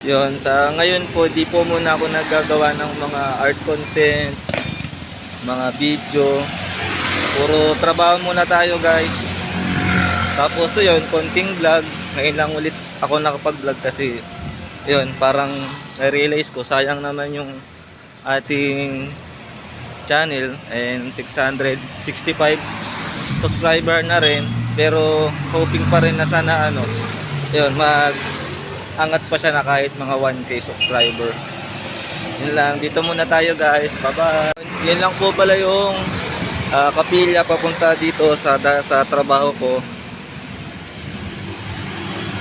Yun, sa ngayon po, di po muna ako naggagawa ng mga art content, mga video. Puro trabaho muna tayo guys. Tapos yun, konting vlog. Ngayon lang ulit ako nakapag-vlog kasi yun, parang na-realize ko, sayang naman yung ating channel and 665 subscriber na rin. Pero hoping pa rin na sana ano, yun, mag angat pa siya na kahit mga 1k subscriber. Yun lang, dito muna tayo guys. Bye-bye. Yan lang po pala yung ah, kapilya papunta dito sa da- sa trabaho ko.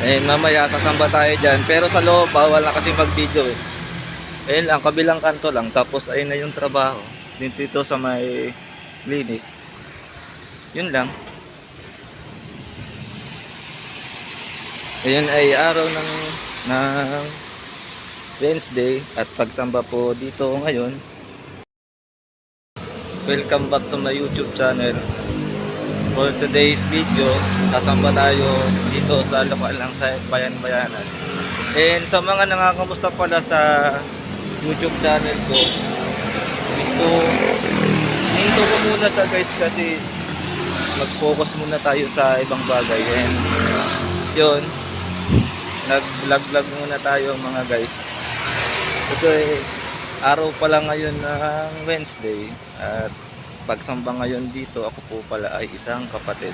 Eh mamaya kasamba tayo dyan. Pero sa loob, bawal na kasi mag-video eh. Ayun lang, kabilang kanto lang. Tapos ayun na yung trabaho. Dito ito sa may clinic. Yun lang. Ayun ay araw ng ng Wednesday at pagsamba po dito ngayon. Welcome back to my YouTube channel. For today's video, kasamba tayo dito sa lokal sa Bayan-Bayanan. And sa mga nakakamusta pala sa YouTube channel ko, ito, hinto ko muna sa guys kasi mag-focus muna tayo sa ibang bagay. And yun, nag-vlog-vlog muna tayo mga guys. Ito eh, araw pa lang ngayon ng Wednesday at pagsamba ngayon dito, ako po pala ay isang kapatid.